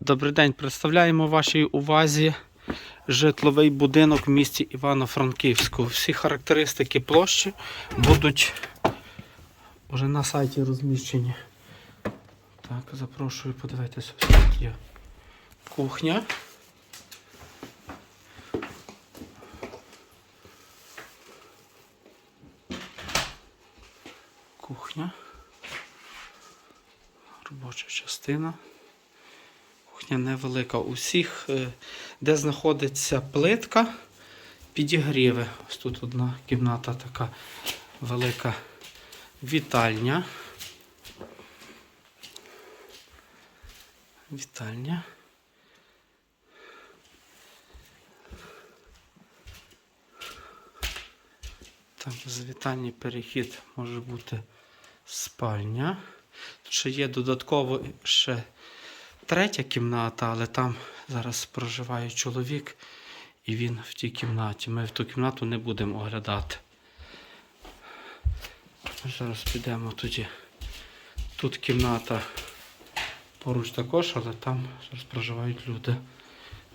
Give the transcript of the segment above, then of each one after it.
Добрий день. Представляємо вашій увазі житловий будинок в місті Івано-Франківську. Всі характеристики площі будуть вже на сайті розміщені. Так, запрошую подивитися. Є кухня. Кухня. Робоча частина. Кухня невелика. Усіх, е, де знаходиться плитка, підігріви. Ось тут одна кімната така велика вітальня. Вітальня. Там з перехід може бути спальня. Тут ще є додатково ще третя кімната, але там зараз проживає чоловік, і він в тій кімнаті. Ми в ту кімнату не будемо оглядати. Зараз підемо тоді. Тут кімната поруч також, але там зараз проживають люди.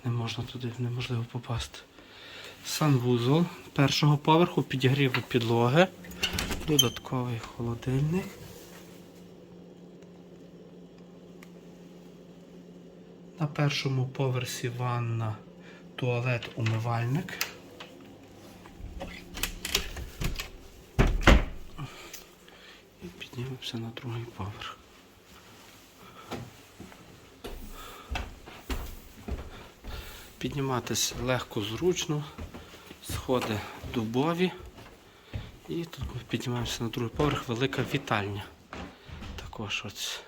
Не можна туди, неможливо попасти. Санвузол першого поверху, підігріву підлоги, додатковий холодильник. На першому поверсі ванна, туалет, умивальник. І піднімемося на другий поверх. Підніматися легко, зручно, сходи дубові. І тут ми піднімаємося на другий поверх, велика вітальня. Також ось.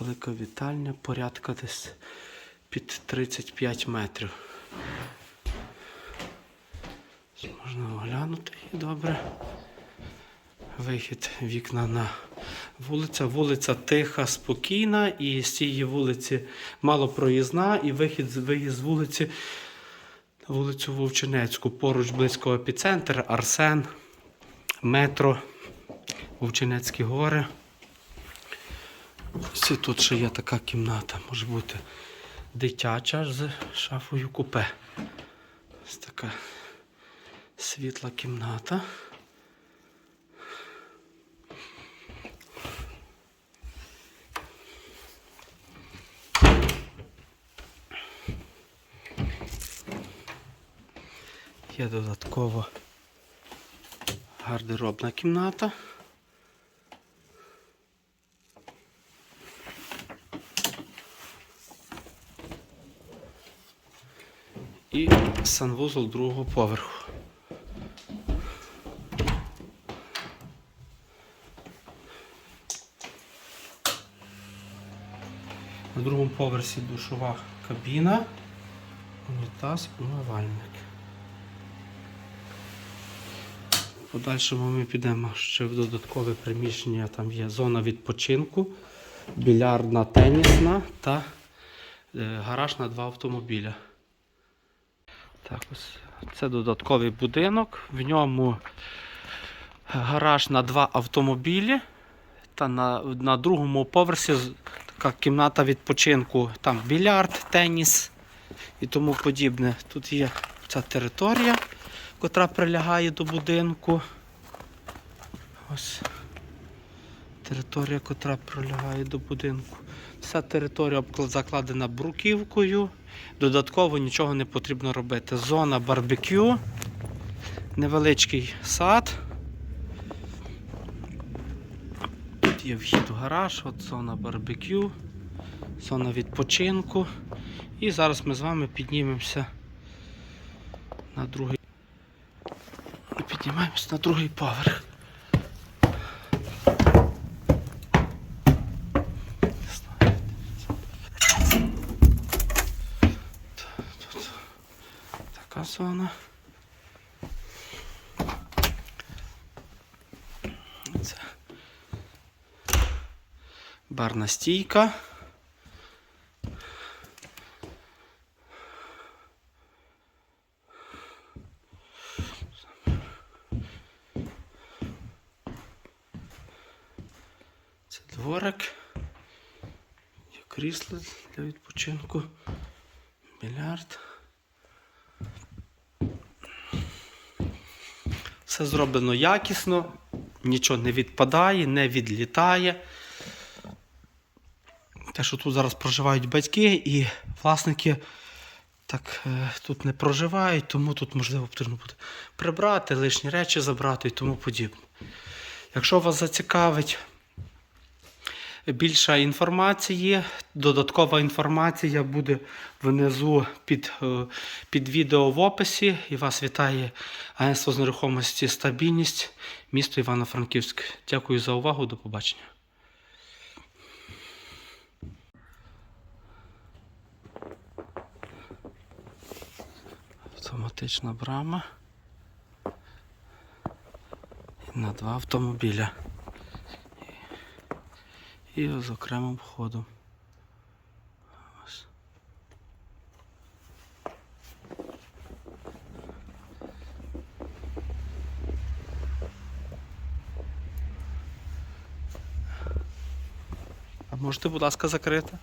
Велика вітальня, порядка десь під 35 метрів. Можна оглянути і добре. Вихід вікна на вулиця. Вулиця тиха, спокійна, і з цієї вулиці малопроїзна, і вихід виїзд з вулиці на вулицю Вовчинецьку. Поруч близько епіцентр, Арсен, метро, Вовчинецькі гори. Ось тут ще є така кімната, може бути дитяча з шафою купе. Ось така світла кімната. Є додатково гардеробна кімната. І санвузол другого поверху. На другому поверсі душова кабіна, унітаз, умивальник. Подальшому ми підемо ще в додаткове приміщення, там є зона відпочинку, більярдна тенісна та е, гараж на два автомобіля. Так, ось це додатковий будинок. В ньому гараж на два автомобілі. Та на, на другому поверсі така кімната відпочинку. Там більярд, теніс і тому подібне. Тут є ця територія, котра прилягає до будинку. Ось територія, котра прилягає до будинку. Вся територія закладена бруківкою. Додатково нічого не потрібно робити. Зона барбекю, невеличкий сад. Тут є вхід в гараж, от зона барбекю, зона відпочинку. І зараз ми з вами піднімемося на другий. Піднімаємося на другий поверх. Така зона. Це барна стійка. Це дворик. Є крісло для відпочинку. Більярд. Все зроблено якісно, нічого не відпадає, не відлітає. Те, що тут зараз проживають батьки і власники так е, тут не проживають, тому тут можливо потрібно буде прибрати, лишні речі забрати і тому подібне. Якщо вас зацікавить більше інформації, додаткова інформація буде внизу під, е, під відео в описі. І вас вітає Агентство з нерухомості Стабільність, місто Івано-Франківськ. Дякую за увагу, до побачення. Автоматична брама. На два автомобіля. І з окремим входом. А можете, будь ласка, закрити?